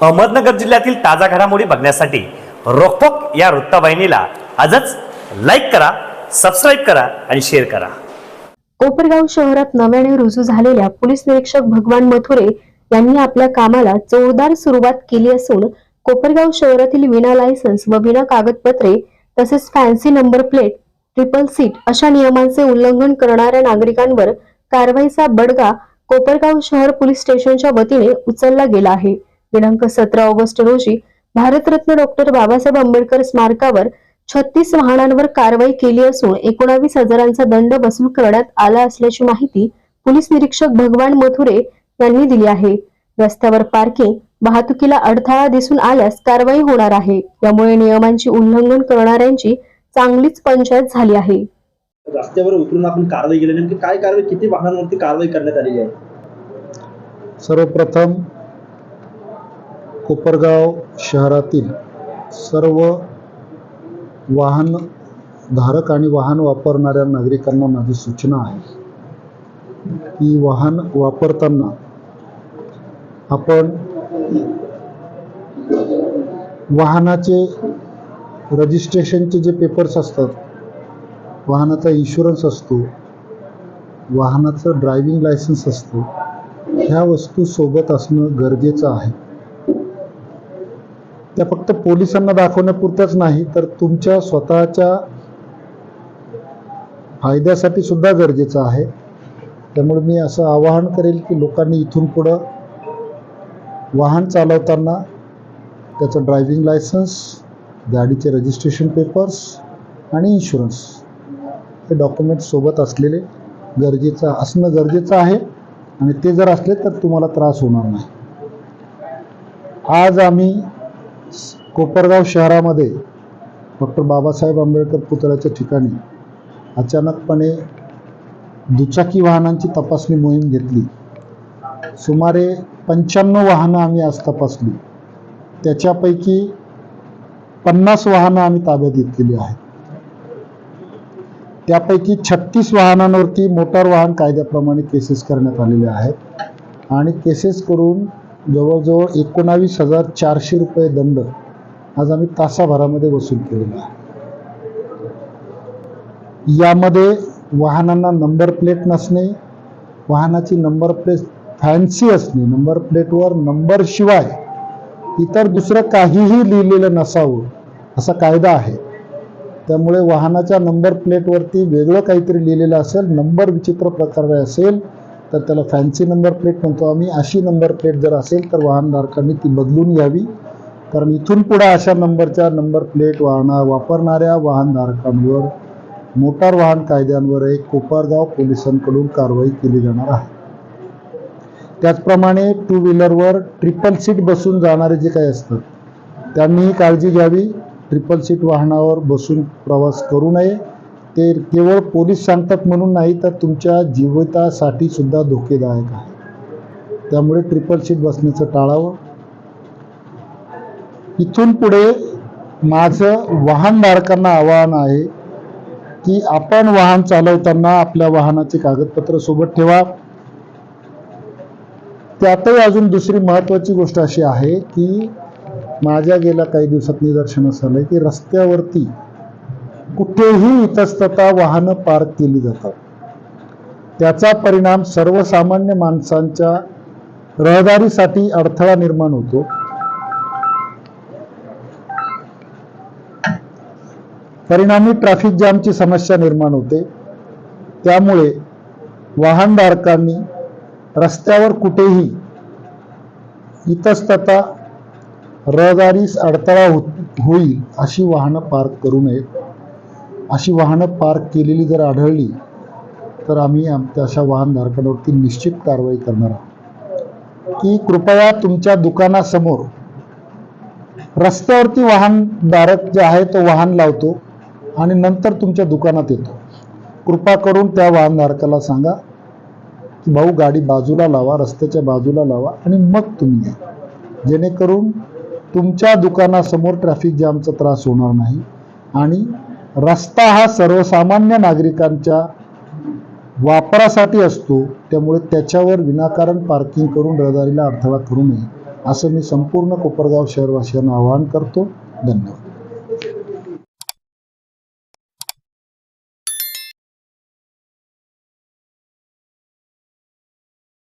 अहमदनगर जिल्ह्यातील ताजा घडामोडी बघण्यासाठी रोखोक या वृत्तवाहिनीला आजच लाईक करा सबस्क्राईब करा आणि शेअर करा. कोपरगाव शहरात नव्याने रुजू झालेल्या पोलीस निरीक्षक भगवान मथुरे यांनी आपल्या कामाला जोरदार सुरुवात केली असून कोपरगाव शहरातील विना लायसन्स व विना कागदपत्रे तसेच fancy number plate triple seat अशा नियमांचे उल्लंघन करणाऱ्या नागरिकांवर कारवाईचा बडगा कोपरगाव शहर पोलीस स्टेशनच्या वतीने उचलला गेला आहे. दिनांक सतरा ऑगस्ट रोजी भारतरत्न डॉक्टर बाबासाहेब आंबेडकर स्मारकावर छत्तीस वाहनांवर कारवाई केली असून एकोणावीस हजारांचा दंड वसूल करण्यात आला असल्याची माहिती पोलीस निरीक्षक भगवान मथुरे यांनी दिली आहे. रस्त्यावर पार्किंग वाहतुकीला अडथळा दिसून आल्यास कारवाई होणार आहे. यामुळे नियमांची उल्लंघन करणाऱ्यांची चांगलीच पंचायत झाली आहे. रस्त्यावर उतरून आपण कारवाई केली नेमकी काय कारवाई किती वाहनांवरती कारवाई करण्यात आलेली आहे? सर्वप्रथम कोपरगाव शहरातील सर्व वाहन धारक आणि वाहन वापरणाऱ्या नागरिकांना माझी सूचना आहे. की वाहन वापरताना आपण वाहनाचे रजिस्ट्रेशनचे जे पेपर्स असतात वाहनाचा इन्शुरन्स असतो वाहनाचं ड्रायव्हिंग लायसन्स असतो ह्या वस्तू सोबत असणं गरजेचं आहे. त्या फक्त पोलिसांना दाखवण्यापुरत्याच नाही तर तुमच्या स्वतःच्या फायद्यासाठी सुद्धा गरजेचं आहे. त्यामुळे मी असं आवाहन करेल की लोकांनी इथून पुढं वाहन चालवताना त्याचं ड्रायव्हिंग लायसन्स गाडीचे रजिस्ट्रेशन पेपर्स आणि इन्शुरन्स हे डॉक्युमेंट सोबत असलेले गरजेचं असणं गरजेचं आहे. आणि ते जर असले तर तुम्हाला त्रास होणार नाही. आज आम्ही कोपरगाव शहरामध्ये डॉक्टर बाबासाहेब आंबेडकर पुतळ्याच्या ठिकाणी अचानकपणे दुचाकी वाहनांची तपासणी मोहीम घेतली. सुमारे पंच्याण्णव वाहनं आम्ही आज तपासली. त्याच्यापैकी पन्नास वाहनं आम्ही ताब्यात घेतलेली आहेत. त्यापैकी छत्तीस वाहनांवरती मोटार वाहन कायद्याप्रमाणे केसेस करण्यात आलेले आहेत. आणि केसेस करून जवळजवळ एकोणावीस हजार चारशे रुपये दंड आज आम्ही तासाभरामध्ये वसूल केलेला आहे. यामध्ये वाहनांना नंबर प्लेट नसणे वाहनाची नंबर प्लेट फॅन्सी असणे नंबर प्लेटवर नंबर शिवाय इतर दुसरं काहीही लिहिलेलं नसावं असा कायदा आहे. त्यामुळे वाहनाच्या नंबर प्लेटवरती वेगळं काहीतरी लिहिलेलं असेल नंबर विचित्र प्रकारे असेल तर त्याला फॅन्सी नंबर प्लेट म्हणतो आम्ही. अशी नंबर प्लेट जर असेल तर वाहनधारकांनी ती बदलून घ्यावी. कारण इथून पुढे अशा नंबरच्या नंबर प्लेट वाहना वापरणाऱ्या वाहनधारकांवर मोटार वाहन कायद्यांवर एक कोपरगाव पोलिसांकडून कारवाई केली जाणार आहे. त्याचप्रमाणे टू व्हीलरवर ट्रिपल सीट बसून जाणारे जे काही असतात त्यांनीही काळजी घ्यावी. ट्रिपल सीट वाहनावर बसून प्रवास करू नये. ते केवळ पोलीस सांगतात म्हणून नाही तर तुमच्या जीवितासाठी सुद्धा धोकेदायक आहे. त्यामुळे ट्रिपल सीट बसण्याचं टाळावं. इथून पुढे माझं वाहनधारकांना आवाहन आहे की आपण वाहन चालवताना आपल्या वाहनाचे कागदपत्र सोबत ठेवा. त्यातही अजून दुसरी महत्त्वाची गोष्ट अशी आहे की माझ्या गेल्या काही दिवसात निदर्शनास आलंय की रस्त्यावरती कुठेही इतस्तता वाहनं पार्क केली जातात. त्याचा परिणाम सर्वसामान्य माणसांच्या रहदारीसाठी अडथळा निर्माण होतो. परिणामी ट्रॅफिक जामची समस्या निर्माण होते. त्यामुळे वाहनधारकांनी रस्त्यावर कुठेही इतस्तता रहदारीस अडथळा होईल अशी वाहनं पार्क करू नयेत. अशी वाहनं पार्क केलेली जर आढळली तर आम्ही आमच्या अशा वाहनधारकांवरती निश्चित कारवाई करणार आहोत. की कृपया तुमच्या दुकानासमोर रस्त्यावरती वाहनधारक जे आहे तो वाहन लावतो आणि नंतर तुमच्या दुकानात येतो. कृपा करून त्या वाहनधारकाला सांगा की भाऊ गाडी बाजूला लावा रस्त्याच्या बाजूला लावा आणि मग तुम्ही या. जेणेकरून तुमच्या दुकानासमोर ट्रॅफिक जॅमचा त्रास होणार नाही आणि रस्ता हा सर्वसामान्य नागरिकांच्या वापरासाठी असतो त्यामुळे त्याच्यावर विनाकारण पार्किंग करून रहदारीला अडथळा करू नये असं मी संपूर्ण कोपरगाव शहरवासियांना आवाहन करतो. धन्यवाद.